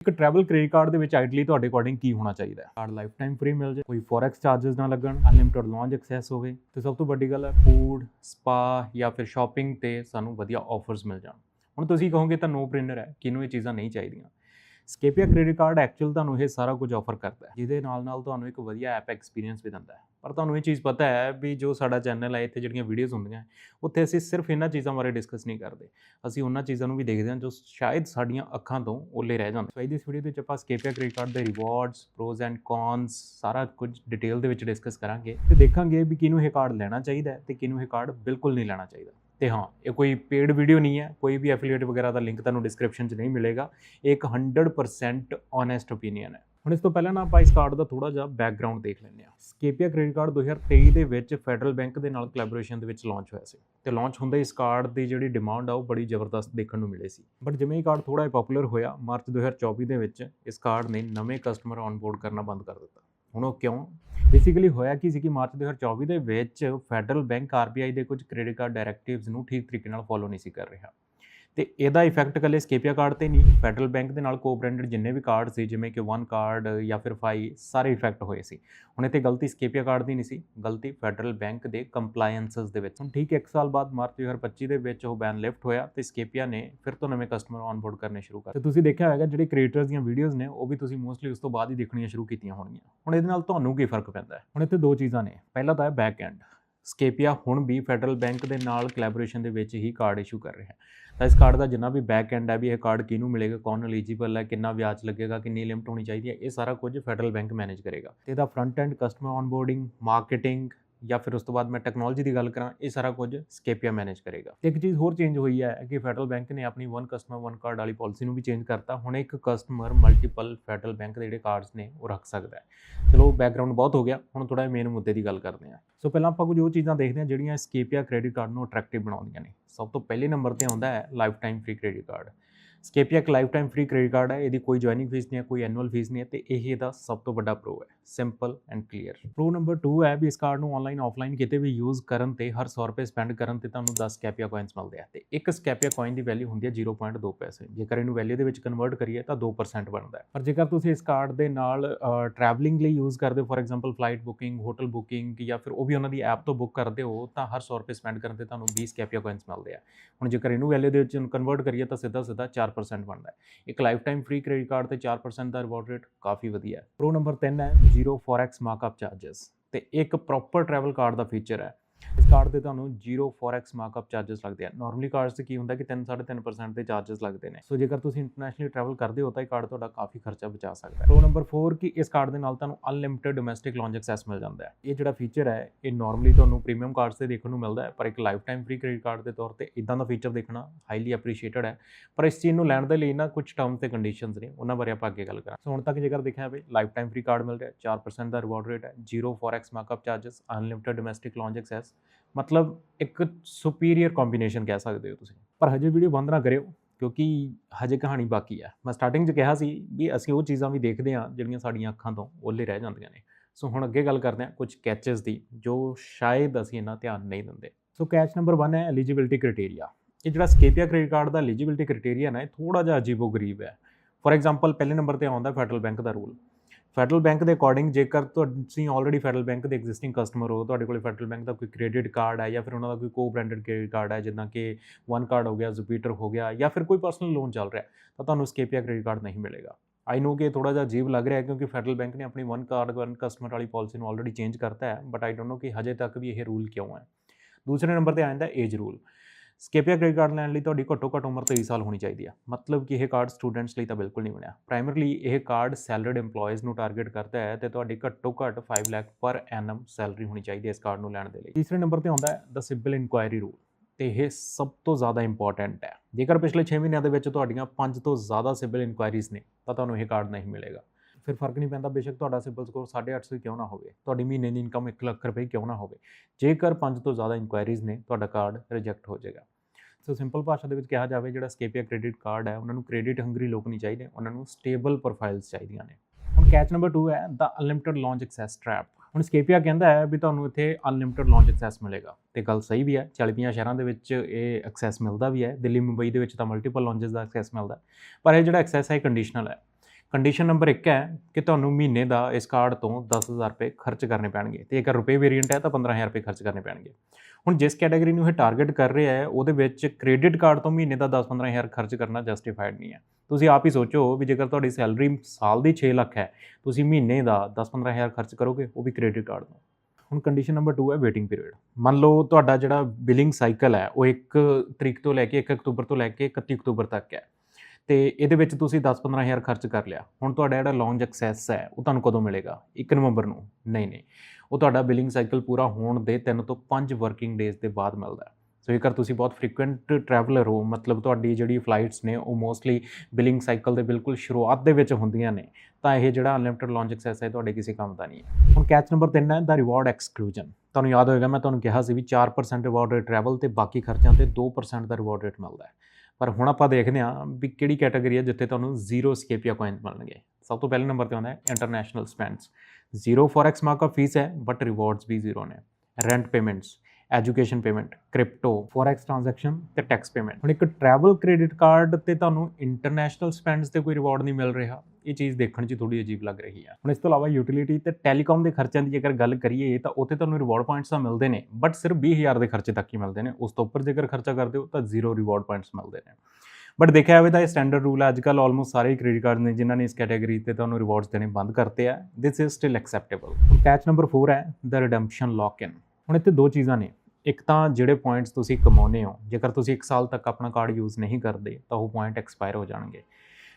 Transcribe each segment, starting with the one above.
ਇੱਕ travel credit card ਦੇ ਵਿੱਚ ਆਈਡਲੀ ਤੁਹਾਡੇ ਅਕੋਰਡਿੰਗ ਕੀ ਹੋਣਾ ਚਾਹੀਦਾ ਹੈ? ਕਾਰਡ ਲਾਈਫ ਟਾਈਮ ਫ੍ਰੀ ਮਿਲ ਜੇ, ਕੋਈ ਫੋਰੈਕਸ ਚਾਰजेस ਨਾ ਲੱਗਣ ਅਨਲਿਮਿਟਡ ਲੌਂਜ ਐਕਸੈਸ ਹੋਵੇ, ਤੇ ਸਭ ਤੋਂ ਵੱਡੀ ਗੱਲ ਹੈ ਫੂਡ ਸਪਾ ਜਾਂ ਫਿਰ ਸ਼ਾਪਿੰਗ ਤੇ ਸਾਨੂੰ ਵਧੀਆ ਆਫਰਸ ਮਿਲ ਜਾਣ। ਹੁਣ ਤੁਸੀਂ ਕਹੋਗੇ ਤਾਂ ਨੋ ਬ੍ਰੇਨਰ ਹੈ, ਕਿਹਨੂੰ ਇਹ ਚੀਜ਼ਾਂ ਨਹੀਂ ਚਾਹੀਦੀਆਂ। ਸਕੇਪੀਆ ਕ੍ਰੈਡਿਟ ਕਾਰਡ ਐਕਚੁਅਲ ਤੁਹਾਨੂੰ ਇਹ ਸਾਰਾ ਕੁਝ ਆਫਰ ਕਰਦਾ ਹੈ, ਜਿਹਦੇ ਨਾਲ ਨਾਲ ਤੁਹਾਨੂੰ ਇੱਕ ਵਧੀਆ ਐਪ ਐਕਸਪੀਰੀਅੰਸ ਵੀ ਦਿੰਦਾ ਹੈ। ਪਰ ਤੁਹਾਨੂੰ ਇਹ ਚੀਜ਼ ਪਤਾ ਹੈ ਵੀ ਜੋ ਸਾਡਾ ਚੈਨਲ ਹੈ, ਇੱਥੇ ਜਿਹੜੀਆਂ ਵੀਡੀਓਜ਼ ਹੁੰਦੀਆਂ, ਉੱਥੇ ਅਸੀਂ ਸਿਰਫ ਇਹਨਾਂ ਚੀਜ਼ਾਂ ਬਾਰੇ ਡਿਸਕਸ ਨਹੀਂ ਕਰਦੇ। ਅਸੀਂ ਉਹਨਾਂ ਚੀਜ਼ਾਂ ਨੂੰ ਵੀ ਦੇਖਦੇ ਹਾਂ ਜੋ ਸ਼ਾਇਦ ਸਾਡੀਆਂ ਅੱਖਾਂ ਤੋਂ ਓਲੇ ਰਹਿ ਜਾਂਦੇ। ਸੋ ਇਸ ਵੀਡੀਓ ਦੇ ਵਿੱਚ ਆਪਾਂ ਸਕੇਪੀਆ ਕ੍ਰੈਡਿਟ ਕਾਰਡ ਦੇ ਰਿਵਾਰਡਸ ਪ੍ਰੋਜ਼ ਐਂਡ ਕੌਨਸ ਸਾਰਾ ਕੁਝ ਡਿਟੇਲ ਦੇ ਵਿੱਚ ਡਿਸਕਸ ਕਰਾਂਗੇ ਤੇ ਦੇਖਾਂਗੇ ਵੀ ਕਿਹਨੂੰ ਇਹ ਕਾਰਡ ਲੈਣਾ ਚਾਹੀਦਾ ਹੈ ਤੇ ਕਿਹਨੂੰ ਇਹ ਕਾਰਡ ਬਿਲਕੁਲ ਨਹੀਂ ਲੈਣਾ ਚਾਹੀਦਾ। ਤੇ ਹਾਂ, ਇਹ ਕੋਈ ਪੇਡ ਵੀਡੀਓ ਨਹੀਂ ਹੈ, ਕੋਈ ਵੀ ਐਫੀਲੀਏਟ ਵਗੈਰਾ ਦਾ ਲਿੰਕ ਤੁਹਾਨੂੰ ਡਿਸਕ੍ਰਿਪਸ਼ਨ 'ਚ ਨਹੀਂ ਮਿਲੇਗਾ। ਇਹ ਇੱਕ 100% ਓਨੈਸਟ ਓਪੀਨੀਅਨ ਹੈ। ਹੁਣ ਇਸ ਤੋਂ ਪਹਿਲਾਂ ਨਾ ਆਪਾਂ ਇਸ ਕਾਰਡ ਦਾ ਥੋੜਾ ਜਿਹਾ ਬੈਕਗ੍ਰਾਉਂਡ ਦੇਖ ਲੈਂਦੇ ਹਾਂ। ਸਕੇਪੀਆ ਕ੍ਰੈਡਿਟ ਕਾਰਡ 2023 ਦੇ ਵਿੱਚ ਫੈਡਰਲ ਬੈਂਕ ਦੇ ਨਾਲ ਕੋਲੈਬੋਰੇਸ਼ਨ ਦੇ ਵਿੱਚ ਲਾਂਚ ਹੋਇਆ ਸੀ। ਤੇ ਲਾਂਚ ਹੁੰਦੇ ਇਸ ਕਾਰਡ ਦੀ ਜਿਹੜੀ ਡਿਮਾਂਡ ਆ, ਉਹ ਬੜੀ ਜ਼ਬਰਦਸਤ ਦੇਖਣ ਨੂੰ ਮਿਲੇ ਸੀ। ਬਟ ਜਿਵੇਂ ਇਹ ਕਾਰਡ ਥੋੜਾ ਜਿਹਾ ਪਪੂਲਰ ਹੋਇਆ, ਮਾਰਚ 2024 ਦੇ ਵਿੱਚ ਇਸ ਕਾਰਡ ਨੇ ਨਵੇਂ ਕਸਟਮਰ ਔਨਬੋਰਡ ਕਰਨਾ ਬੰਦ ਕਰ ਦਿੱਤਾ। ਹੁਣ ਉਹ ਕਿਉਂ? ਬੇਸਿਕਲੀ ਹੋਇਆ ਕੀ ਸੀ ਕਿ ਮਾਰਚ 2024 ਦੇ ਵਿੱਚ ਫੈਡਰਲ ਬੈਂਕ ਆਰਬੀਆਈ ਦੇ ਕੁਝ ਕ੍ਰੈਡਿਟ ਕਾਰਡ ਡਾਇਰੈਕਟਿਵਸ ਨੂੰ ਠੀਕ ਤਰੀਕੇ ਨਾਲ ਫੋਲੋ ਨਹੀਂ ਸੀ ਕਰ ਰਿਹਾ। ਤੇ ਇਹਦਾ ਇਫੈਕਟ ਕੱਲੇ ਸਕੇਪੀਆ ਕਾਰਡ ਤੇ ਨਹੀਂ ਫੈਡਰਲ ਬੈਂਕ ਦੇ ਨਾਲ ਕੋ-ਬ੍ਰਾਂਡਡ ਜਿੰਨੇ ਵੀ ਕਾਰਡ ਸੀ, ਜਿਵੇਂ ਕਿ ਵਨ ਕਾਰਡ ਜਾਂ ਫਿਰ ਫਾਈ ਸਾਰੇ ਇਫੈਕਟ ਹੋਏ ਸੀ। ਹੁਣ ਇੱਥੇ ਗਲਤੀ ਸਕੇਪੀਆ ਕਾਰਡ ਦੀ ਨਹੀਂ ਸੀ, ਗਲਤੀ ਫੈਡਰਲ ਬੈਂਕ ਦੇ ਕੰਪਲਾਈਐਂਸਸ ਦੇ ਵਿੱਚ। ਹੁਣ ਠੀਕ ਇੱਕ ਸਾਲ ਬਾਅਦ ਮਾਰਚ 2025 ਦੇ ਵਿੱਚ ਉਹ ਬੈਨ ਲਿਫਟ ਹੋਇਆ ਤੇ ਸਕੇਪੀਆ ਨੇ ਫਿਰ ਤੋਂ ਨਵੇਂ ਕਸਟਮਰ ਔਨਬੋਰਡ ਕਰਨੇ ਸ਼ੁਰੂ ਕਰ ਤੇ ਤੁਸੀਂ ਦੇਖਿਆ ਹੋਵੇਗਾ ਜਿਹੜੇ ਕ੍ਰੀਏਟਰਸ ਦੀਆਂ ਵੀਡੀਓਜ਼ ਨੇ, ਉਹ ਵੀ ਤੁਸੀਂ ਮੋਸਟਲੀ ਉਸ ਤੋਂ ਬਾਅਦ ਹੀ ਦੇਖਣੀਆਂ ਸ਼ੁਰੂ ਕੀਤੀਆਂ ਹੋਣਗੀਆਂ। ਹੁਣ ਇਹਦੇ ਨਾਲ ਤੁਹਾਨੂੰ ਕੀ ਫ਼ਰਕ ਪੈਂਦਾ ਹੈ? ਹੁਣ ਇੱਥੇ ਦੋ ਚੀਜ਼ਾਂ ਨੇ। ਪਹਿਲਾ ਤਾਂ ਹੈ ਬੈਕ ਐਂਡ ਸਕੇਪੀਆ ਹੁਣ ਵੀ ਫੈਡਰਲ ਬੈਂਕ ਦੇ ਨਾਲ ਕੋਲੈਬੋਰੇਸ਼ਨ ਦੇ ਵਿੱਚ ਹੀ ਕਾਰਡ ਇਸ਼ੂ ਕਰ ਰਿਹਾ ਹੈ। ਤਾਂ ਇਸ ਕਾਰਡ ਦਾ ਜਿੰਨਾ ਵੀ ਬੈਕ ਐਂਡ ਹੈ ਵੀ ਇਹ ਕਾਰਡ ਕਿਹਨੂੰ ਮਿਲੇਗਾ, ਕੌਣ ਐਲੀਜੀਬਲ ਹੈ, ਕਿੰਨਾ ਵਿਆਜ ਲੱਗੇਗਾ, ਕਿੰਨੀ ਲਿਮਟ ਹੋਣੀ ਚਾਹੀਦੀ ਹੈ, ਇਹ ਸਾਰਾ ਕੁਝ ਫੈਡਰਲ ਬੈਂਕ ਮੈਨੇਜ ਕਰੇਗਾ। ਤੇ ਇਹਦਾ front end customer onboarding marketing ਜਾਂ ਫਿਰ ਉਸ ਤੋਂ ਬਾਅਦ ਮੈਂ ਟੈਕਨੋਲੋਜੀ ਦੀ ਗੱਲ ਕਰਾਂ, ਇਹ ਸਾਰਾ ਕੁਝ ਸਕੇਪੀਆ ਮੈਨੇਜ ਕਰੇਗਾ। ਤੇ ਇੱਕ ਚੀਜ਼ ਹੋਰ ਚੇਂਜ ਹੋਈ ਹੈ ਕਿ ਫੈਡਰਲ ਬੈਂਕ ਨੇ ਆਪਣੀ ਵਨ ਕਸਟਮਰ ਵਨ ਕਾਰਡ ਵਾਲੀ ਪਾਲਿਸੀ ਨੂੰ ਵੀ ਚੇਂਜ ਕਰਤਾ। ਹੁਣ ਇੱਕ ਕਸਟਮਰ ਮਲਟੀਪਲ ਫੈਡਰਲ ਬੈਂਕ ਦੇ ਜਿਹੜੇ ਕਾਰਡਸ ਨੇ, ਉਹ ਰੱਖ ਸਕਦਾ ਹੈ। ਚਲੋ ਬੈਕਗ੍ਰਾਉਂਡ ਬਹੁਤ ਹੋ ਗਿਆ। ਹੁਣ ਥੋੜਾ ਮੇਨ ਮੁੱਦੇ ਦੀ ਗੱਲ ਕਰਦੇ ਹਾਂ। ਸੋ ਪਹਿਲਾਂ ਆਪਾਂ ਕੁਝ ਉਹ ਚੀਜ਼ਾਂ ਦੇਖਦੇ ਹਾਂ, ਜਿਹੜੀਆਂ ਸਕੇਪੀਆ ਕ੍ਰੈਡਿਟ ਕਾਰਡ ਨੂੰ ਅਟਰੈਕਟਿਵ ਬਣਾਉਂਦੀਆਂ ਨੇ। ਸਭ ਤੋਂ ਪਹਿਲੇ ਨੰਬਰ ਤੇ ਆਉਂਦਾ ਹੈ lifetime free credit card Scapia ਇੱਕ lifetime free credit card ਹੈ, ਇਹਦੀ ਕੋਈ ਜੁਆਇਨਿੰਗ ਫੀਸ ਨਹੀਂ ਹੈ, ਕੋਈ ਐਨੂਅਲ ਫੀਸ ਨਹੀਂ ਹੈ ਤੇ ਇਹ ਇਹਦਾ ਸਭ ਤੋਂ ਵੱਡਾ ਪ੍ਰੋ ਹੈ simple and clear pro number 2 ਹੈ ਵੀ ਇਸ ਕਾਰਡ ਨੂੰ ਆਨਲਾਈਨ ਆਫਲਾਈਨ ਕਿਤੇ ਵੀ ਯੂਜ਼ ਕਰਨ ਤੇ ਹਰ 100 ਰੁਪਏ ਸਪੈਂਡ ਕਰਨ ਤੇ ਤੁਹਾਨੂੰ 10 ਸਕੈਪੀਆ ਕੋਇਨਸ ਮਿਲਦੇ ਆ ਤੇ ਇੱਕ ਸਕੈਪੀਆ ਕੋਇਨ ਦੀ ਵੈਲਿਊ ਹੁੰਦੀ ਹੈ 0.2 ਪੈਸੇ, ਜੇਕਰ ਇਹਨੂੰ ਵੈਲਿਊ ਦੇ ਵਿੱਚ ਕਨਵਰਟ ਕਰੀਏ ਤਾਂ 2% ਬਣਦਾ ਹੈ। ਪਰ ਜੇਕਰ ਤੁਸੀਂ ਇਸ ਕਾਰਡ ਦੇ ਨਾਲ ਟਰੈਵਲਿੰਗ ਲਈ ਯੂਜ਼ ਕਰਦੇ ਹੋ for example flight booking hotel booking ਜਾਂ ਫਿਰ ਉਹ ਵੀ ਉਹਨਾਂ ਦੀ ਐਪ ਤੋਂ ਬੁੱਕ ਕਰਦੇ ਹੋ, ਤਾਂ ਹਰ 100 ਰੁਪਏ ਸਪੈਂਡ ਕਰਨ ਤੇ ਤੁਹਾਨੂੰ 20 ਸਕੈਪੀਆ ਕੋਇਨਸ ਮਿਲਦੇ ਆ। ਹੁਣ ਜੇਕਰ ਇਹਨੂੰ ਵੈਲਿਊ ਦੇ ਵਿੱਚ ਕਨਵਰਟ ਕਰੀਏ ਤਾਂ ਸਿੱਧਾ ਸਿੱਧਾ 4% ਬਣਦਾ ਹੈ। ਇੱਕ lifetime free credit card ਤੇ 4% ਦਾ ਰਿਵਾਰਡ ਰੇਟ ਕਾਫੀ ਵਧੀਆ ਹੈ। ਪ੍ਰੋ ਨੰਬਰ 3 ਹੈ ਜ਼ੀਰੋ ਫੋਰੈਕਸ ਮਾਰਕਅਪ ਚਾਰजेस ਤੇ ਇੱਕ ਪ੍ਰੋਪਰ ਟਰੈਵਲ ਕਾਰਡ ਦਾ ਫੀਚਰ ਹੈ। ਇਸ ਕਾਰਡ ਦੇ ਤੁਹਾਨੂੰ 0 ਫੋਰੈਕਸ ਮਾਰਕਅਪ ਚਾਰजेस ਲੱਗਦੇ ਆ। ਨਾਰਮਲੀ ਕਾਰਡਸ ਤੇ ਕੀ ਹੁੰਦਾ ਕਿ 3-3.5% ਦੇ ਚਾਰजेस ਲੱਗਦੇ ਨੇ। ਸੋ ਜੇਕਰ ਤੁਸੀਂ ਇੰਟਰਨੈਸ਼ਨਲੀ ਟਰੈਵਲ ਕਰਦੇ ਹੋ ਤਾਂ ਇਹ ਕਾਰਡ ਤੁਹਾਡਾ ਕਾਫੀ ਖਰਚਾ ਬਚਾ ਸਕਦਾ ਹੈ। ਪ੍ਰੋ ਨੰਬਰ 4 ਕਿ ਇਸ ਕਾਰਡ ਦੇ ਨਾਲ ਤੁਹਾਨੂੰ ਅਨਲਿਮਟਿਡ ਡੋਮੈਸਟਿਕ ਲੌਂਜ ਐਕਸੈਸ ਮਿਲ ਜਾਂਦਾ ਹੈ। ਇਹ ਜਿਹੜਾ ਫੀਚਰ ਹੈ, ਇਹ ਨਾਰਮਲੀ ਤੁਹਾਨੂੰ ਪ੍ਰੀਮੀਅਮ ਕਾਰਡਸ ਤੇ ਦੇਖਣ ਨੂੰ ਮਿਲਦਾ ਹੈ, ਪਰ ਇੱਕ lifetime free credit card ਦੇ ਤੌਰ ਤੇ ਇਦਾਂ ਦਾ ਫੀਚਰ ਦੇਖਣਾ ਹਾਈਲੀ ਅਪਰੀਸ਼ੀਏਟਡ ਹੈ। ਪਰ ਇਸ ਚੀਜ਼ ਨੂੰ ਲੈਣ ਦੇ ਲਈ ਨਾ ਕੁਝ ਟਰਮਸ ਤੇ ਕੰਡੀਸ਼ਨਸ ਨੇ, ਉਹਨਾਂ ਬਾਰੇ ਆਪਾਂ ਅੱਗੇ ਗੱਲ ਕਰਾਂ ਸੋ ਹੁਣ ਤੱਕ ਜੇਕਰ ਦੇਖਿਆ ਹੋਵੇ ਲਾਈਫ ਟਾਈਮ ਫ੍ਰੀ ਕਾਰਡ ਮਿਲ ਰਿਹਾ 4% ਦਾ ਰਿਵਾਰਡ ਰੇਟ ਹੈ 0 forex markup charges unlimited domestic lounge access ਮਤਲਬ ਇੱਕ ਸੁਪੀਰੀਅਰ ਕੰਬੀਨੇਸ਼ਨ ਕਹਿ ਸਕਦੇ ਹੋ ਤੁਸੀਂ। ਪਰ ਹਜੇ ਵੀਡੀਓ ਬੰਦ ਨਾ ਕਰਿਓ, ਕਿਉਂਕਿ ਹਜੇ ਕਹਾਣੀ ਬਾਕੀ ਹੈ ਮੈਂ ਸਟਾਰਟਿੰਗ 'ਚ ਕਿਹਾ ਸੀ ਵੀ ਅਸੀਂ ਉਹ ਚੀਜ਼ਾਂ ਵੀ ਦੇਖਦੇ ਹਾਂ, ਜਿਹੜੀਆਂ ਸਾਡੀਆਂ ਅੱਖਾਂ ਤੋਂ ਓਲੇ ਰਹਿ ਜਾਂਦੀਆਂ ਨੇ। ਸੋ ਹੁਣ ਅੱਗੇ ਗੱਲ ਕਰਦੇ ਹਾਂ ਕੁਝ ਕੈਚਸ ਦੀ, ਜੋ ਸ਼ਾਇਦ ਅਸੀਂ ਇਹਨਾਂ ਧਿਆਨ ਨਹੀਂ ਦਿੰਦੇ। ਸੋ ਕੈਚ ਨੰਬਰ 1 ਹੈ ਐਲੀਜੀਬਿਲਟੀ ਕ੍ਰਾਈਟੇਰੀਆ ਇਹ ਜਿਹੜਾ ਸਕੇਪੀਆ ਕ੍ਰੈਡਿਟ ਕਾਰਡ ਦਾ ਐਲੀਜੀਬਿਲਟੀ ਕ੍ਰਾਈਟੇਰੀਆ ਨਾ, ਇਹ ਥੋੜਾ ਜਿਹਾ ਅਜੀਬੋ-ਗਰੀਬ ਹੈ। ਫੋਰ ਐਗਜ਼ਾਮਪਲ ਪਹਿਲੇ ਨੰਬਰ ਤੇ ਆਉਂਦਾ ਫੈਡਰਲ ਬੈਂਕ ਦਾ ਰੂਲ ਫੈਡਰਲ ਬੈਂਕ ਦੇ ਅਕੋਰਡਿੰਗ ਜੇਕਰ ਤੁਸੀਂ ਆਲਰੇਡੀ ਫੈਡਰਲ ਬੈਂਕ ਦੇ ਐਗਜ਼ਿਸਟਿੰਗ ਕਸਟਮਰ ਹੋ, ਤੁਹਾਡੇ ਕੋਲ ਫੈਡਰਲ ਬੈਂਕ ਦਾ ਕੋਈ ਕ੍ਰੈਡਿਟ ਕਾਰਡ ਹੈ ਜਾਂ ਫਿਰ ਉਹਨਾਂ ਦਾ ਕੋਈ ਕੋ ਬ੍ਰਾਂਡਡ ਕ੍ਰੈਡਿਟ ਕਾਰਡ ਹੈ, ਜਿੱਦਾਂ ਕਿ ਵਨ ਕਾਰਡ ਹੋ ਗਿਆ ਜ਼ੁਪੀਟਰ ਹੋ ਗਿਆ ਜਾਂ ਫਿਰ ਕੋਈ ਪਰਸਨਲ ਲੋਨ ਚੱਲ ਰਿਹਾ, ਤਾਂ ਤੁਹਾਨੂੰ ਸਕੇਪੀਆ ਕ੍ਰੈਡਿਟ ਕਾਰਡ ਨਹੀਂ ਮਿਲੇਗਾ। ਆਈ ਨੋ ਕਿ ਥੋੜਾ ਜਿਹਾ ਅਜੀਬ ਲੱਗ ਰਿਹਾ ਹੈ ਕਿਉਂਕਿ ਫੈਡਰਲ ਬੈਂਕ ਨੇ ਆਪਣੀ ਵਨ ਕਾਰਡ ਵਨ ਕਸਟਮਰ ਵਾਲੀ ਪਾਲਿਸੀ ਨੂੰ ਆਲਰੇਡੀ ਚੇਂਜ ਕਰਤਾ ਹੈ ਬਟ ਆਈ ਡੋਨਟ ਨੋ ਕਿ ਹਜੇ ਤੱਕ ਵੀ ਇਹ ਰੂਲ ਕਿਉਂ ਹੈ। ਦੂਸਰੇ ਨੰਬਰ ਤੇ ਆ ਜਾਂਦਾ age rule Scapia credit card ਲੈਣ ਲਈ ਤੁਹਾਡੀ ਘੱਟੋ ਘੱਟ ਉਮਰ 23 ਸਾਲ ਹੋਣੀ ਚਾਹੀਦੀ ਹੈ ਮਤਲਬ ਕਿ ਇਹ ਕਾਰਡ ਸਟੂਡੈਂਟਸ ਲਈ ਤਾਂ ਬਿਲਕੁਲ ਨਹੀਂ ਬਣਿਆ। ਪ੍ਰਾਇਮਰਲੀ ਇਹ ਕਾਰਡ ਸੈਲਰੀਡ EMPLOYEES ਨੂੰ ਟਾਰਗੇਟ ਕਰਦਾ ਹੈ ਤੇ ਤੁਹਾਡੀ ਘੱਟੋ ਘੱਟ 5 ਲੱਖ ਪਰ ਐਨਮ ਸੈਲਰੀ ਹੋਣੀ ਚਾਹੀਦੀ ਹੈ ਇਸ ਕਾਰਡ ਨੂੰ ਲੈਣ ਦੇ ਲਈ। ਤੀਸਰੇ ਨੰਬਰ ਤੇ ਆਉਂਦਾ ਹੈ ਦ ਸਿਬਲ ਇਨਕੁਆਇਰੀ ਰੂਲ ਤੇ ਇਹ ਸਭ ਤੋਂ ਜ਼ਿਆਦਾ ਇੰਪੋਰਟੈਂਟ ਹੈ। ਜੇਕਰ ਪਿਛਲੇ 6 ਮਹੀਨਿਆਂ ਦੇ ਵਿੱਚ ਤੁਹਾਡੀਆਂ 5 ਤੋਂ ਜ਼ਿਆਦਾ ਸਿਬਲ ਇਨਕੁਆਇਰੀਜ਼ ਨੇ, ਤਾਂ ਤੁਹਾਨੂੰ ਇਹ ਕਾਰਡ ਨਹੀਂ ਮਿਲੇਗਾ। ਫਿਰ ਫ਼ਰਕ ਨਹੀਂ ਪੈਂਦਾ, ਬੇਸ਼ੱਕ ਤੁਹਾਡਾ ਸਿਬਲ ਸਕੋਰ 850 ਕਿਉਂ ਨਾ ਹੋਵੇ? ਤੁਹਾਡੀ ਮਹੀਨੇ ਦੀ ਇਨਕਮ 1 ਲੱਖ ਰੁਪਏ ਕਿਉਂ ਨਾ ਹੋਵੇ? ਜੇਕਰ 5 ਤੋਂ ਜ਼ਿਆਦਾ ਇਨਕੁਆਇਰੀਜ਼ ਨੇ, ਤੁਹਾਡਾ ਕਾਰਡ ਰਿਜੈਕਟ ਹੋ ਜਾਏਗਾ। ਸੋ ਸਿੰਪਲ ਭਾਸ਼ਾ ਦੇ ਵਿੱਚ ਕਿਹਾ ਜਾਵੇ, ਜਿਹੜਾ ਸਕੇਪੀਆ ਕ੍ਰੈਡਿਟ ਕਾਰਡ ਹੈ, ਉਹਨਾਂ ਨੂੰ ਕ੍ਰੈਡਿਟ ਹੰਗਰੀ ਲੋਕ ਨਹੀਂ ਚਾਹੀਦੇ, ਉਹਨਾਂ ਨੂੰ ਸਟੇਬਲ ਪ੍ਰੋਫਾਈਲਸ ਚਾਹੀਦੀਆਂ ਨੇ। ਹੁਣ ਕੈਚ ਨੰਬਰ 2 ਹੈ ਦਾ ਅਨਲਿਮਿਟਿਡ ਲੌਂਚ ਐਕਸੈਸ ਟ੍ਰੈਪ ਹੁਣ ਸਕੇਪੀਆ ਕਹਿੰਦਾ ਹੈ ਵੀ ਤੁਹਾਨੂੰ ਇੱਥੇ ਅਨਲਿਮਿਟਿਡ ਲੌਂਚ ਐਕਸੈਸ ਮਿਲੇਗਾ। ਤੇ ਗੱਲ ਸਹੀ ਵੀ ਹੈ 40 ਸ਼ਹਿਰਾਂ ਦੇ ਵਿੱਚ ਇਹ ਐਕਸੈਸ ਮਿਲਦਾ ਵੀ ਹੈ, ਦਿੱਲੀ, ਮੁੰਬਈ ਦੇ ਵਿੱਚ ਤਾਂ ਮਲਟੀਪਲ ਲੌਂਚਸ ਦਾ ਐਕਸੈਸ ਮਿਲਦਾ। ਪਰ ਇਹ ਜਿਹੜਾ ਐਕਸੈਸ ਹੈ ਕੰਡੀਸ਼ਨਲ ਹੈ। ਕੰਡੀਸ਼ਨ ਨੰਬਰ 1 ਹੈ ਕਿ ਤੁਹਾਨੂੰ ਮਹੀਨੇ ਦਾ ਇਸ ਕਾਰਡ ਤੋਂ 10000 ਰੁਪਏ ਖਰਚ ਕਰਨੇ ਪੈਣਗੇ ਤੇ ਜੇਕਰ ਰੁਪਏ ਵੇਰੀਐਂਟ ਹੈ ਤਾਂ 15000 ਰੁਪਏ ਖਰਚ ਕਰਨੇ ਪੈਣਗੇ। ਹੁਣ ਜਿਸ ਕੈਟਾਗਰੀ ਨੂੰ ਇਹ ਟਾਰਗੇਟ ਕਰ ਰਿਹਾ ਹੈ, ਉਹਦੇ ਵਿੱਚ ਕ੍ਰੈਡਿਟ ਕਾਰਡ ਤੋਂ ਮਹੀਨੇ ਦਾ 10-15000 ਖਰਚ ਕਰਨਾ ਜਸਟੀਫਾਈਡ ਨਹੀਂ ਹੈ। ਤੁਸੀਂ ਆਪ ਹੀ ਸੋਚੋ ਵੀ ਜੇਕਰ ਤੁਹਾਡੀ ਸੈਲਰੀ ਸਾਲ ਦੀ 6 ਲੱਖ ਹੈ, ਤੁਸੀਂ ਮਹੀਨੇ ਦਾ 10-15000 ਖਰਚ ਕਰੋਗੇ, ਉਹ ਵੀ ਕ੍ਰੈਡਿਟ ਕਾਰਡ ਤੋਂ। ਹੁਣ ਕੰਡੀਸ਼ਨ ਨੰਬਰ 2 ਹੈ ਵੇਟਿੰਗ ਪੀਰੀਅਡ ਮੰਨ ਲਓ ਤੁਹਾਡਾ ਜਿਹੜਾ ਬਿਲਿੰਗ ਸਾਈਕਲ ਹੈ, ਉਹ 1 ਤਰੀਕ ਤੋਂ ਲੈ ਕੇ 1 ਅਕਤੂਬਰ ਤੋਂ ਲੈ ਕੇ 31 ਅਕਤੂਬਰ ਤੱਕ ਹੈ। ਤੇ ਇਹਦੇ ਵਿੱਚ ਤੁਸੀਂ 10-15000 ਖਰਚ ਕਰ ਲਿਆ। ਹੁਣ ਤੁਹਾਡਾ ਜਿਹੜਾ ਲੌਂਜ ਐਕਸੈਸ ਹੈ, ਉਹ ਤੁਹਾਨੂੰ ਕਦੋਂ ਮਿਲੇਗਾ? 1 ਨਵੰਬਰ ਨੂੰ। ਨਹੀਂ ਨਹੀਂ। ਉਹ ਤੁਹਾਡਾ ਬਿਲਿੰਗ ਸਾਈਕਲ ਪੂਰਾ ਹੋਣ ਦੇ 3 ਤੋਂ 5 ਵਰਕਿੰਗ ਡੇਜ਼ ਦੇ ਬਾਅਦ ਮਿਲਦਾ ਹੈ। ਸੋ ਜੇਕਰ ਤੁਸੀਂ ਬਹੁਤ ਫ੍ਰੀਕੁਐਂਟ ਟਰੈਵਲਰ ਹੋ, ਮਤਲਬ ਤੁਹਾਡੀ ਜਿਹੜੀ ਫਲਾਈਟਸ ਨੇ, ਉਹ ਮੋਸਟਲੀ ਬਿਲਿੰਗ ਸਾਈਕਲ ਦੇ ਬਿਲਕੁਲ ਸ਼ੁਰੂਆਤ ਦੇ ਵਿੱਚ ਹੁੰਦੀਆਂ ਨੇ, ਤਾਂ ਇਹ ਜਿਹੜਾ ਅਨਲਿਮਿਟਡ ਲੌਂਜ ਐਕਸੈਸ ਹੈ ਤੁਹਾਡੇ ਕਿਸੇ ਕੰਮ ਦਾ ਨਹੀਂ ਹੈ। ਹੁਣ ਕੈਚ ਨੰਬਰ 3 ਹੈ ਦਾ ਰਿਵਾਰਡ ਐਕਸਕਲੂਜਨ ਤੁਹਾਨੂੰ ਯਾਦ ਹੋਏਗਾ, ਮੈਂ ਤੁਹਾਨੂੰ ਕਿਹਾ ਸੀ ਵੀ 4% ਰਿਵਾਰਡ ਰੇਟ ਟਰੈਵਲ ਤੇ ਬਾਕੀ ਖਰਚਿਆਂ ਤੇ 2% ਦਾ ਰਿਵਾਰਡ ਰੇਟ ਮਿਲਦਾ ਹੈ। ਪਰ ਹੁਣ ਆਪਾਂ ਦੇਖਦੇ ਹਾਂ ਵੀ ਕਿਹੜੀ ਕੈਟਾਗਰੀ ਹੈ ਜਿੱਥੇ ਤੁਹਾਨੂੰ ਜ਼ੀਰੋ ਸਕੇਪੀਆ ਕੋਇਨਸ ਮਿਲਣਗੇ। ਸਭ ਤੋਂ ਪਹਿਲੇ ਨੰਬਰ ਤੇ ਆਉਂਦਾ ਹੈ international spends zero forex mark fees ਹੈ ਬਟ ਰਿਵਾਰਡਸ ਵੀ ਜ਼ੀਰੋ ਨੇ। Rent payments education payment crypto forex transaction ਤੇ ਟੈਕਸ ਪੇਮੈਂਟ ਹੁਣ ਇੱਕ ਟਰੈਵਲ ਕ੍ਰੈਡਿਟ ਕਾਰਡ ਤੇ ਤੁਹਾਨੂੰ ਇੰਟਰਨੈਸ਼ਨਲ ਸਪੈਂਡਸ ਤੇ ਕੋਈ ਰਿਵਾਰਡ ਨਹੀਂ ਮਿਲ ਰਿਹਾ। ਇਹ ਚੀਜ਼ ਦੇਖਣ 'ਚ ਥੋੜੀ ਅਜੀਬ ਲੱਗ ਰਹੀ ਹੈ ਹੁਣ ਇਸ ਤੋਂ ਇਲਾਵਾ ਯੂਟਿਲਿਟੀ ਤੇ ਟੈਲੀਕਾਮ ਦੇ ਖਰਚਿਆਂ ਦੀ ਜੇਕਰ ਗੱਲ ਕਰੀਏ ਤਾਂ ਉੱਥੇ ਤੁਹਾਨੂੰ ਰਿਵਾਰਡ ਪੁਆਇੰਟਸ ਤਾਂ ਮਿਲਦੇ ਨੇ ਬਟ ਸਿਰਫ 20000 ਦੇ ਖਰਚੇ ਤੱਕ ਹੀ ਮਿਲਦੇ ਨੇ। ਉਸ ਤੋਂ ਉੱਪਰ ਜੇਕਰ ਖਰਚਾ ਕਰਦੇ ਹੋ ਤਾਂ ਜ਼ੀਰੋ ਰਿਵਾਰਡ ਪੁਆਇੰਟਸ ਮਿਲਦੇ ਨੇ। ਬਟ ਦੇਖਿਆ ਜਾਵੇ ਤਾਂ ਇਹ ਸਟੈਂਡਰਡ ਰੂਲ ਹੈ ਅੱਜ ਕੱਲ ਆਲਮੋਸਟ ਸਾਰੇ ਕ੍ਰੈਡਿਟ ਕਾਰਡ ਨੇ ਜਿਨ੍ਹਾਂ ਨੇ ਇਸ ਕੈਟਾਗਰੀ ਤੇ ਤੁਹਾਨੂੰ ਰਿਵਾਰਡਸ ਦੇਣੇ ਬੰਦ ਕਰਤੇ ਆ। This is still acceptable catch number 4 ਹੈ ਦ ਰਿਡੈਂਪਸ਼ਨ ਲੌਕ ਇਨ ਹੁਣ ਇੱਥੇ ਦੋ ਚੀਜ਼ਾਂ ਨੇ। ਇੱਕ ਤਾਂ ਜਿਹੜੇ ਪੁਆਇੰਟਸ ਤੁਸੀਂ ਕਮਾਉਨੇ ਹੋ, ਜੇਕਰ ਤੁਸੀਂ 1 ਸਾਲ ਤੱਕ ਆਪਣਾ ਕਾਰਡ ਯੂਜ਼ ਨਹੀਂ ਕਰਦੇ, ਤਾਂ ਉਹ ਪੁਆਇੰਟ ਐਕਸਪਾਇਰ ਹੋ ਜਾਣਗੇ।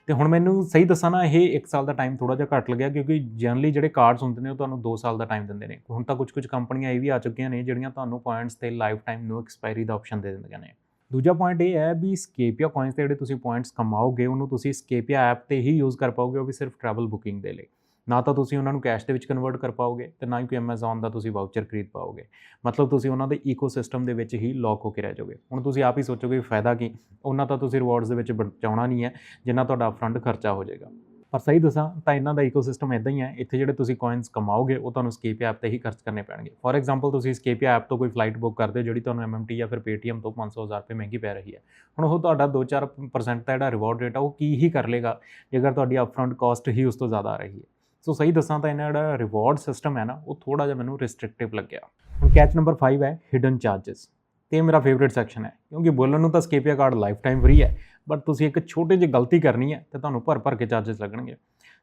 ਤੇ ਹੁਣ ਮੈਨੂੰ ਸਹੀ ਦੱਸਾਂ ਨਾ, ਇਹ 1 ਸਾਲ ਦਾ ਟਾਈਮ ਥੋੜਾ ਜਿਹਾ ਘੱਟ ਲੱਗਿਆ ਕਿਉਂਕਿ ਜਨਰਲੀ ਜਿਹੜੇ ਕਾਰਡਸ ਹੁੰਦੇ ਨੇ ਉਹ ਤੁਹਾਨੂੰ 2 ਸਾਲ ਦਾ ਟਾਈਮ ਦਿੰਦੇ ਨੇ। ਹੁਣ ਤਾਂ ਕੁਝ ਕੁਝ ਕੰਪਨੀਆਂ ਇਹ ਵੀ ਆ ਚੁੱਕੀਆਂ ਨੇ ਜਿਹੜੀਆਂ ਤੁਹਾਨੂੰ ਪੁਆਇੰਟਸ ਤੇ ਲਾਈਫ ਟਾਈਮ ਨੋ ਐਕਸਪਾਇਰੀ ਦਾ ਆਪਸ਼ਨ ਦੇ ਦਿੰਦੀਆਂ ਨੇ। ਦੂਜਾ ਪੁਆਇੰਟ ਇਹ ਹੈ ਵੀ ਸਕੇਪੀਆ ਕੋਇਨਸ ਤੇ ਜਿਹੜੇ ਤੁਸੀਂ ਪੁਆਇੰਟਸ ਕਮਾਓਗੇ, ਉਹਨੂੰ ਤੁਸੀਂ ਸਕੇਪੀਆ ਐਪ ਤੇ ਹੀ ਯੂਜ਼ ਕਰ ਪਾਓਗੇ, ਉਹ ਵੀ ਸਿਰਫ ਟਰੈਵਲ ਬੁਕਿੰਗ ਦੇ ਲਈ। ਨਾ ਤਾਂ ਤੁਸੀਂ ਉਹਨਾਂ ਨੂੰ ਕੈਸ਼ ਦੇ ਵਿੱਚ ਕਨਵਰਟ ਕਰ ਪਾਓਗੇ ਤੇ ਨਾ ਹੀ ਕੋਈ Amazon ਦਾ ਤੁਸੀਂ ਵਾਊਚਰ ਖਰੀਦ ਪਾਓਗੇ। ਮਤਲਬ ਤੁਸੀਂ ਉਹਨਾਂ ਦੇ ਇਕੋਸਿਸਟਮ ਦੇ ਵਿੱਚ ਹੀ ਲੌਕ ਹੋ ਕੇ ਰਹਿ ਜਾਓਗੇ। ਹੁਣ ਤੁਸੀਂ ਆਪ ਹੀ ਸੋਚੋਗੇ ਫਾਇਦਾ ਕੀ, ਉਹਨਾਂ ਤਾਂ ਤੁਸੀਂ ਰਿਵਾਰਡਸ ਦੇ ਵਿੱਚ ਬਚਾਉਣਾ ਨਹੀਂ ਹੈ, ਜਿੰਨਾ ਤੁਹਾਡਾ ਅਪਫਰੰਟ ਖਰਚਾ ਹੋ ਜਾਏਗਾ। ਪਰ ਸਹੀ ਦੱਸਾਂ ਤਾਂ ਇਹਨਾਂ ਦਾ ਇਕੋਸਿਸਟਮ ਇਦਾਂ ਹੀ ਹੈ, ਇੱਥੇ ਜਿਹੜੇ ਤੁਸੀਂ ਕੋਇਨਸ ਕਮਾਓਗੇ, ਉਹ ਤੁਹਾਨੂੰ ਸਕੇਪੀਆ ਐਪ ਤੇ ਹੀ ਖਰਚ ਕਰਨੇ ਪੈਣਗੇ। ਫੋਰ ਐਗਜ਼ਾਮਪਲ ਤੁਸੀਂ ਸਕੇਪੀਆ ਐਪ ਤੋਂ ਕੋਈ ਫਲਾਈਟ ਬੁੱਕ ਕਰਦੇ ਹੋ, ਜਿਹੜੀ ਤੁਹਾਨੂੰ MMT ਜਾਂ ਫਿਰ Paytm ਤੋਂ 500000 ਰੁਪਏ ਮਹਿੰਗੀ ਪੈ ਰਹੀ ਹੈ। ਹੁਣ ਉਹ ਤੁਹਾਡਾ 2-4% ਦਾ ਜਿਹੜਾ ਰਿਵਾਰਡ ਰੇਟ ਆ, ਉਹ ਕੀ ਹੀ ਕਰ ਲੇਗਾ ਜੇਕਰ ਤੁਹਾਡੀ ਅਪਫਰੰਟ ਕਾਸਟ ਹੀ ਉਸ ਤੋਂ ਜ਼ਿਆਦਾ ਆ ਰਹੀ ਹੈ। ਸੋ ਸਹੀ ਦੱਸਾਂ ਤਾਂ ਇਹਨਾਂ ਜਿਹੜਾ ਰਿਵਾਰਡ ਸਿਸਟਮ ਹੈ ਨਾ, ਉਹ ਥੋੜਾ ਜਿਹਾ ਮੈਨੂੰ ਰਿਸਟ੍ਰਿਕਟਿਵ ਲੱਗਿਆ। ਹੁਣ ਕੈਚ ਨੰਬਰ 5 ਹੈ ਹਿਡਨ ਚਾਰजेस ਤੇ ਮੇਰਾ ਫੇਵਰਿਟ ਸੈਕਸ਼ਨ ਹੈ, ਕਿਉਂਕਿ ਬੋਲਣ ਨੂੰ ਤਾਂ ਸਕੇਪੀਆ ਕਾਰਡ ਲਾਈਫ ਟਾਈਮ ਫ੍ਰੀ ਹੈ ਬਟ ਤੁਸੀਂ ਇੱਕ ਛੋਟੇ ਜਿਹੇ ਗਲਤੀ ਕਰਨੀ ਹੈ, ਤੇ ਤੁਹਾਨੂੰ ਭਰ ਭਰ ਕੇ ਚਾਰजेस ਲੱਗਣਗੇ।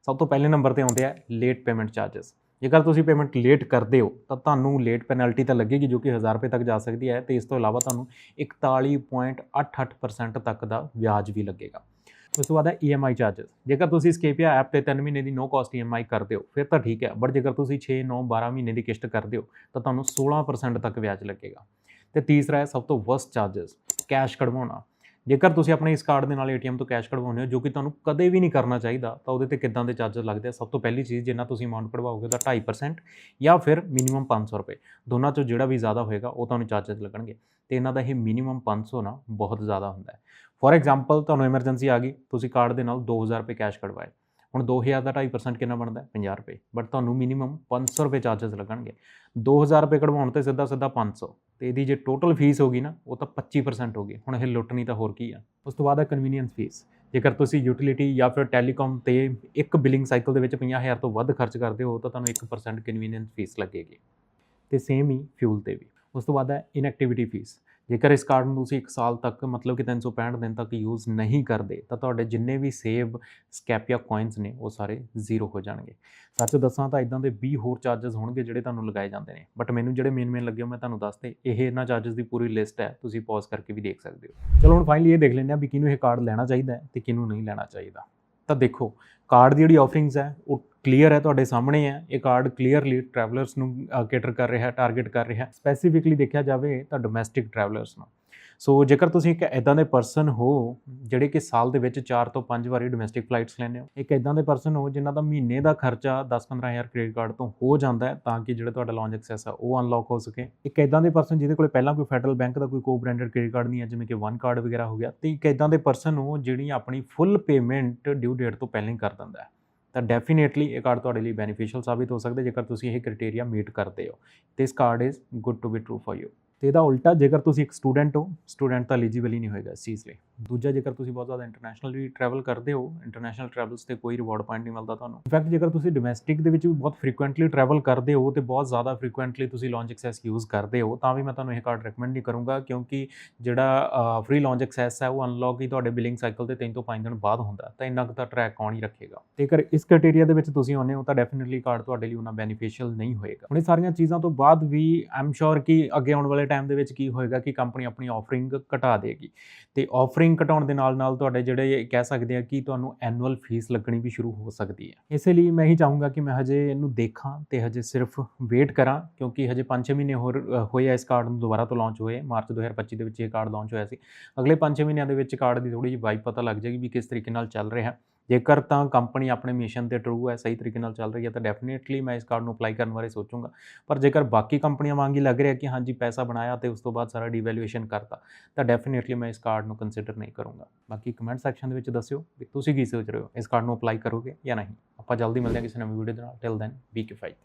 ਸਭ ਤੋਂ ਪਹਿਲੇ ਨੰਬਰ ਤੇ ਆਉਂਦੇ ਆ ਲੇਟ ਪੇਮੈਂਟ ਚਾਰजेस ਜੇਕਰ ਤੁਸੀਂ ਪੇਮੈਂਟ ਲੇਟ ਕਰਦੇ ਹੋ, ਤਾਂ ਤੁਹਾਨੂੰ ਲੇਟ ਪੈਨਲਟੀ ਤਾਂ ਲੱਗੇਗੀ, ਜੋ ਕਿ 1000 ਰੁਪਏ ਤੱਕ ਜਾ ਸਕਦੀ ਹੈ, ਤੇ ਇਸ ਤੋਂ ਇਲਾਵਾ ਤੁਹਾਨੂੰ 41.88% ਤੱਕ ਦਾ ਵਿਆਜ ਵੀ ਲੱਗੇਗਾ। ਉਸ ਤੋਂ ਬਾਅਦ ਹੈ EMI ਚਾਰजेस ਜੇਕਰ ਤੁਸੀਂ ਸਕੇਪੀਆ ਐਪ ਤੇ 3 ਮਹੀਨੇ ਦੀ ਨੋ ਕਾਸਟ EMI ਕਰਦੇ ਹੋ, ਫਿਰ ਤਾਂ ਠੀਕ ਹੈ। ਬਟ ਜੇਕਰ ਤੁਸੀਂ 6 9 12 ਮਹੀਨੇ ਦੀ ਕਿਸ਼ਤ ਕਰਦੇ ਹੋ, ਤਾਂ ਤੁਹਾਨੂੰ 16% ਤੱਕ ਵਿਆਜ ਲੱਗੇਗਾ। ਤੇ ਤੀਸਰਾ ਹੈ ਸਭ ਤੋਂ ਵਰਸਟ ਚਾਰजेस ਕੈਸ਼ ਕਢਵਾਉਣਾ। ਜੇਕਰ ਤੁਸੀਂ ਆਪਣੇ ਇਸ ਕਾਰਡ ਦੇ ਨਾਲ ਏਟੀਐਮ ਤੋਂ ਕੈਸ਼ ਕਢਵਾਉਂਦੇ ਹੋ, ਜੋ ਕਿ ਤੁਹਾਨੂੰ ਕਦੇ ਵੀ ਨਹੀਂ ਕਰਨਾ ਚਾਹੀਦਾ, ਤਾਂ ਉਹਦੇ ਤੇ ਕਿੱਦਾਂ ਦੇ ਚਾਰਜਸ ਲੱਗਦੇ ਆ? ਸਭ ਤੋਂ ਪਹਿਲੀ ਚੀਜ਼, ਜਿੰਨਾ ਤੁਸੀਂ ਅਮਾਉਂਟ ਕਢਵਾਓਗੇ ਉਹਦਾ 2.5% ਜਾਂ ਫਿਰ ਮਿਨੀਮਮ 500 ਰੁਪਏ। ਦੋਨਾਂ ਚੋਂ ਜਿਹੜਾ ਵੀ ਜ਼ਿਆਦਾ ਹੋਏਗਾ, ਉਹ ਤੁਹਾਨੂੰ ਚਾਰਜਸ ਲੱਗਣਗੇ। ਤੇ ਇਹਨਾਂ ਦਾ ਇਹ ਮਿਨੀਮਮ 500 ਨਾ ਬਹੁਤ ਜ਼ਿਆਦਾ ਹੁੰਦਾ ਹੈ। ਫੋਰ ਐਗਜ਼ਾਮਪਲ ਤੁਹਾਨੂੰ ਐਮਰਜੈਂਸੀ ਆ ਗਈ, ਤੁਸੀਂ ਕਾਰਡ ਦੇ ਨਾਲ 2000 ਰੁਪਏ ਕੈਸ਼ ਕਢਵਾਏ। ਹੁਣ 2000 ਦਾ 2.5% ਕਿੰਨਾ ਬਣਦਾ 50 ਰੁਪਏ। ਬਟ ਤੁਹਾਨੂੰ ਮਿਨੀਮਮ 500 ਰੁਪਏ ਚਾਰजेस ਲੱਗਣਗੇ। 2000 ਰੁਪਏ ਕਢਵਾਉਣ ਤੇ ਸਿੱਧਾ ਸਿੱਧਾ 500 ਤੇ ਇਹਦੀ ਜੇ ਟੋਟਲ ਫੀਸ ਹੋਗੀ ਨਾ, ਉਹ ਤਾਂ 25% ਹੋਗੀ ਹੁਣ ਇਹ ਲੁੱਟਣੀ ਤਾਂ ਹੋਰ ਕੀ ਆ। ਉਸ ਤੋਂ ਬਾਅਦ ਹੈ ਕਨਵੀਨੀਅੰਸ ਫੀਸ ਜੇਕਰ ਤੁਸੀਂ ਯੂਟਿਲਿਟੀ ਜਾਂ ਫਿਰ ਟੈਲੀਕਾਮ ਤੇ ਇੱਕ ਬਿਲਿੰਗ ਸਾਈਕਲ ਦੇ ਵਿੱਚ 50000 ਤੋਂ ਵੱਧ ਖਰਚ ਕਰਦੇ ਹੋ ਤਾਂ ਤੁਹਾਨੂੰ 1% ਕਨਵੀਨੀਅੰਸ ਫੀਸ ਲੱਗੇਗੀ। ਤੇ ਸੇਮ ਹੀ ਫਿਊਲ ਤੇ ਵੀ। ਉਸ ਤੋਂ ਬਾਅਦ ਹੈ ਇਨਐਕਟੀਵਿਟੀ ਫੀਸ ਜੇਕਰ ਇਸ ਕਾਰਡ ਨੂੰ ਤੁਸੀਂ 1 ਸਾਲ ਤੱਕ, ਮਤਲਬ ਕਿ 365 ਦਿਨ ਤੱਕ ਯੂਜ਼ ਨਹੀਂ ਕਰਦੇ, ਤਾਂ ਤੁਹਾਡੇ ਜਿੰਨੇ ਵੀ ਸੇਵ ਸਕੈਪੀਆ ਕੋਇਨਸ ਨੇ, ਉਹ ਸਾਰੇ ਜ਼ੀਰੋ ਹੋ ਜਾਣਗੇ। ਸੱਚ ਦੱਸਾਂ ਤਾਂ ਇਦਾਂ ਦੇ 20 ਹੋਰ ਚਾਰजेस ਹੋਣਗੇ ਜਿਹੜੇ ਤੁਹਾਨੂੰ ਲਗਾਏ ਜਾਂਦੇ ਨੇ। ਬਟ ਮੈਨੂੰ ਜਿਹੜੇ ਮੇਨ ਮੇਨ ਲੱਗੇ ਮੈਂ ਤੁਹਾਨੂੰ ਦੱਸਦੇ, ਇਹ ਇਹਨਾਂ ਚਾਰजेस ਦੀ ਪੂਰੀ ਲਿਸਟ ਹੈ, ਤੁਸੀਂ ਪੌਜ਼ ਕਰਕੇ ਵੀ ਦੇਖ ਸਕਦੇ ਹੋ। ਚਲੋ ਹੁਣ ਫਾਈਨਲੀ ਇਹ ਦੇਖ ਲੈਂਦੇ ਆ ਵੀ ਕਿਹਨੂੰ ਇਹ ਕਾਰਡ ਲੈਣਾ ਚਾਹੀਦਾ ਹੈ ਤੇ ਕਿਹਨੂੰ ਨਹੀਂ ਲੈਣਾ ਚਾਹੀਦਾ। ਤਾਂ ਦੇਖੋ ਕਾਰਡ ਦੀ ਜਿਹੜੀ ਆਫਰਿੰਗਸ ਹੈ, ਉਹ ਕਲੀਅਰ ਹੈ, ਤੁਹਾਡੇ ਸਾਹਮਣੇ ਹੈ। ਇਹ ਕਾਰਡ ਕਲੀਅਰਲੀ ਟਰੈਵਲਰਸ ਨੂੰ ਕੇਟਰ ਕਰ ਰਿਹਾ ਹੈ ਟਾਰਗੇਟ ਕਰ ਰਿਹਾ। ਹੈ ਸਪੈਸੀਫਿਕਲੀ ਦੇਖਿਆ ਜਾਵੇ ਤਾਂ ਡੋਮੈਸਟਿਕ ਟਰੈਵਲਰਸ ਨੂੰ। ਸੋ ਜੇਕਰ ਤੁਸੀਂ ਇੱਕ ਇਦਾਂ ਦੇ ਪਰਸਨ ਹੋ, ਜਿਹੜੇ ਕਿ ਸਾਲ ਦੇ ਵਿੱਚ 4 ਤੋਂ 5 ਵਾਰੀ ਡੋਮੈਸਟਿਕ ਫਲਾਈਟਸ ਲੈਂਦੇ ਹੋ, ਇੱਕ ਇਦਾਂ ਦੇ ਪਰਸਨ ਹੋ, ਜਿਨ੍ਹਾਂ ਦਾ ਮਹੀਨੇ ਦਾ ਖਰਚਾ 10-15000 ਕ੍ਰੈਡਿਟ ਕਾਰਡ ਤੋਂ ਹੋ ਜਾਂਦਾ ਹੈ, ਤਾਂ ਕਿ ਜਿਹੜਾ ਤੁਹਾਡਾ ਲੌਂਜ ਐਕਸੈਸ ਆ, ਉਹ ਅਨਲੌਕ ਹੋ ਸਕੇ। ਇੱਕ ਇਦਾਂ ਦੇ ਪਰਸਨ ਜਿਹਦੇ ਕੋਲ ਪਹਿਲਾਂ ਕੋਈ ਫੈਡਰਲ ਬੈਂਕ ਦਾ ਕੋਈ ਕੋ ਬ੍ਰਾਂਡਡ ਕ੍ਰੈਡਿਟ ਕਾਰਡ ਨਹੀਂ ਹੈ, ਜਿਵੇਂ ਕਿ ਵਨ ਕਾਰਡ ਵਗੈਰਾ ਹੋ ਗਿਆ, ਤੇ ਇੱਕ ਇਦਾਂ ਦੇ ਪਰਸਨ ਹੋ ਜਿਹੜੀ ਆਪਣੀ ਫੁੱਲ ਪੇਮੈਂਟ ਡਿਊ ਡੇਟ ਤੋਂ ਪਹਿਲਾਂ ਹੀ ਕਰ ਦਿੰਦਾ ਹੈ। ਤਾਂ ਡੈਫੀਨੇਟਲੀ ਇਹ ਕਾਰਡ ਤੁਹਾਡੇ ਲਈ ਬੈਨੀਫੀਸ਼ੀਅਲ ਸਾਬਿਤ ਹੋ ਸਕਦਾ ਜੇਕਰ ਤੁਸੀਂ ਇਹ ਕ੍ਰਾਈਟੇਰੀਆ ਮੀਟ ਕਰਦੇ ਹੋ। This card is good to be true for you ਤੇ ਇਹਦਾ ਉਲਟਾ ਜੇਕਰ ਤੁਸੀਂ ਇੱਕ ਸਟੂਡੈਂਟ ਹੋ ਸਟੂਡੈਂਟ ਤਾਂ ਐਲੀਜੀਬਲ ਹੀ ਨਹੀਂ ਹੋਏਗਾ ਇਸ ਚੀਜ਼ ਲਈ। ਦੂਜਾ, ਜੇਕਰ ਤੁਸੀਂ ਬਹੁਤ ਜ਼ਿਆਦਾ ਇੰਟਰਨੈਸ਼ਨਲੀ ਟਰੈਵਲ ਕਰਦੇ ਹੋ ਇੰਟਰਨੈਸ਼ਨਲ ਟਰੈਵਲਸ ਤੇ ਕੋਈ ਰਿਵਾਰਡ ਪੁਆਇੰਟ ਨਹੀਂ ਮਿਲਦਾ ਤੁਹਾਨੂੰ। ਇਨਫੈਕਟ ਜੇਕਰ ਤੁਸੀਂ ਡੋਮੈਸਟਿਕ ਦੇ ਵਿੱਚ ਵੀ ਬਹੁਤ ਫ੍ਰੀਕੁਐਂਟਲੀ ਟਰੈਵਲ ਕਰਦੇ ਹੋ ਤੇ ਬਹੁਤ ਜ਼ਿਆਦਾ ਫ੍ਰੀਕੁਐਂਟਲੀ ਤੁਸੀਂ ਲੌਂਚ ਐਕਸੈਸ ਯੂਜ਼ ਕਰਦੇ ਹੋ, ਤਾਂ ਵੀ ਮੈਂ ਤੁਹਾਨੂੰ ਇਹ ਕਾਰਡ ਰეკਮੈਂਡ ਨਹੀਂ ਕਰੂੰਗਾ, ਕਿਉਂਕਿ ਜਿਹੜਾ ਫ੍ਰੀ ਲੌਂਚ ਐਕਸੈਸ ਹੈ, ਉਹ ਅਨਲੌਕ ਹੀ ਤੁਹਾਡੇ ਬਿਲਿੰਗ ਸਾਈਕਲ ਤੇ 3 ਤੋਂ 5 ਦਿਨ ਬਾਅਦ ਹੁੰਦਾ ਤਾਂ ਇੰਨਾ ਕੁ ਤਾਂ ਟਰੈਕ ਕੌਣ ਹੀ ਰੱਖੇਗਾ। ਜੇਕਰ ਇਸ ਕ੍ਰਾਈਟੇਰੀਆ ਦੇ ਵਿੱਚ ਤੁਸੀਂ ਆਉਂਦੇ ਹੋ, ਤਾਂ ਡੈਫੀਨਿਟਲੀ ਕਾਰਡ ਤੁਹਾਡੇ ਲਈ ਉਹਨਾਂ ਬੈਨੀਫੀਸ਼ੀਅਲ ਨਹੀਂ ਹੋਏਗਾ। ਹੁਣ ਇਹ ਸਾਰੀਆਂ ਚੀਜ਼ਾਂ ਤੋਂ ਬਾਅਦ ਵੀ ਆਮ ਸ਼ੋਰ ਕਿ ਅੱਗੇ ਆਉਣ ਵਾਲੇ ਟਾਈਮ ਦੇ ਵਿੱਚ ਕੀ ਹੋਏਗਾ ਕਿ ਕੰਪਨੀ ਆਪਣੀ ਆਫਰਿੰਗ ਘਟਾ ਦੇਗੀ। ਤੇ ਆਫਰਿੰਗ ਘਟਾਉਣ ਦੇ ਨਾਲ ਨਾਲ ਤੁਹਾਡੇ ਜਿਹੜੇ ਕਹਿ ਸਕਦੇ ਆ ਕਿ ਤੁਹਾਨੂੰ ਐਨੂਅਲ ਫੀਸ ਲੱਗਣੀ ਵੀ ਸ਼ੁਰੂ ਹੋ ਸਕਦੀ ਹੈ। ਇਸੇ ਲਈ ਮੈਂ ਹੀ ਚਾਹੂੰਗਾ ਕਿ ਮੈਂ ਹਜੇ ਇਹਨੂੰ ਦੇਖਾਂ ਤੇ ਹਜੇ ਸਿਰਫ ਵੇਟ ਕਰਾਂ, ਕਿਉਂਕਿ ਹਜੇ 5-6 ਮਹੀਨੇ ਹੋਰ ਹੋਏ ਆ ਇਸ ਕਾਰਡ ਨੂੰ ਦੁਬਾਰਾ ਤੋਂ ਲਾਂਚ ਹੋਏ। ਮਾਰਚ 2025 ਦੇ ਵਿੱਚ ਇਹ ਕਾਰਡ ਲਾਂਚ ਹੋਇਆ ਸੀ। ਅਗਲੇ 5-6 ਮਹੀਨਿਆਂ ਦੇ ਵਿੱਚ ਕਾਰਡ ਦੀ ਥੋੜੀ ਜਿਹੀ ਵਾਈਬ ਪਤਾ ਲੱਗ ਜਾਏਗੀ ਵੀ ਕਿਸ ਤਰੀਕੇ ਨਾਲ ਚੱਲ ਰਿਹਾ। ਜੇਕਰ ਤਾਂ ਕੰਪਨੀ ਆਪਣੇ ਮਿਸ਼ਨ ਤੇ ਟਰੂ ਹੈ, ਸਹੀ ਤਰੀਕੇ ਨਾਲ ਚੱਲ ਰਹੀ ਹੈ, ਤਾਂ ਡੈਫੀਨੇਟਲੀ ਮੈਂ ਇਸ ਕਾਰਡ ਨੂੰ ਅਪਲਾਈ ਕਰਨ ਬਾਰੇ ਸੋਚੂੰਗਾ। ਪਰ ਜੇਕਰ ਬਾਕੀ ਕੰਪਨੀਆਂ ਵਾਂਗ ਹੀ ਲੱਗ ਰਿਹਾ ਕਿ ਹਾਂਜੀ ਪੈਸਾ ਬਣਾਇਆ ਤੇ ਉਸ ਤੋਂ ਬਾਅਦ ਸਾਰਾ ਡੀਵੈਲੂਏਸ਼ਨ ਕਰਤਾ, ਤਾਂ ਡੈਫੀਨੇਟਲੀ ਮੈਂ ਇਸ ਕਾਰਡ ਨੂੰ ਕੰਸੀਡਰ ਨਹੀਂ ਕਰੂੰਗਾ। ਬਾਕੀ ਕਮੈਂਟ ਸੈਕਸ਼ਨ ਦੇ ਵਿੱਚ ਦੱਸਿਓ ਵੀ ਤੁਸੀਂ ਕੀ ਸੋਚ ਰਹੇ ਹੋ, ਇਸ ਕਾਰਡ ਨੂੰ ਅਪਲਾਈ ਕਰੋਗੇ ਜਾਂ ਨਹੀਂ। ਆਪਾਂ ਜਲਦੀ ਮਿਲਦੇ ਹਾਂ ਕਿਸੇ ਨਵੀਂ ਵੀਡੀਓ ਦੇ ਨਾਲ। Till then B K fight